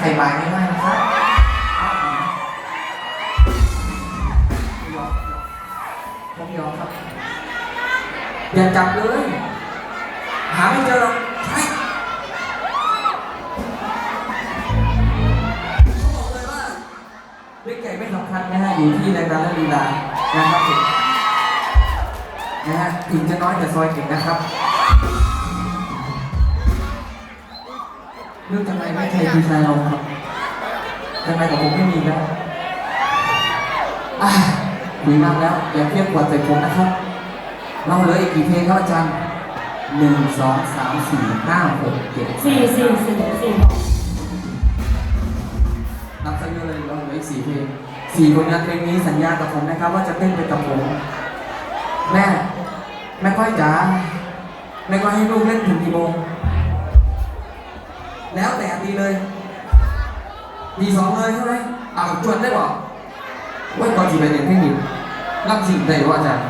ใครบายง่ายๆนะครับผมยอมครับ อย่าจับเลย หาไม่เจอหรอกใช่เขาบอกเลยว่าเล็กใหญ่ไม่สำคัญนะฮะ อยู่ที่รายการและลีลานะครับผมนะฮะถึงจะน้อยแต่ซอยเก่งนะครับ เรื่องทำไมไม่ใช่ดีไซน์เราครับทำไมกับผมไม่มีแล้วอะคุยมากแล้วอย่าเทียบกว่าใส่ผมนะครับ เราเหลืออีกกี่เพลงครับอาจารย์หนึ่งสองสามสี่ห้าหกเจ็ดสี่สี่สี่สี่นับซะเยอะเลยเราเหลืออีกสี่เพลงสี่ผลงานเพลงนี้สัญญากับผมนะครับ ว่าจะเต้นไปกับผม แม่ แม่ก้อยจ๋าแม่ก้อยให้ลูกเล่นถึงกี่โมงแล้วแต่ ดีเลยดีสองเลยใช่ไหมเอาจวนได้บอกว่าก่อนจีไปเรียนเทคนิครับสิ่งใดว่าอาจารย์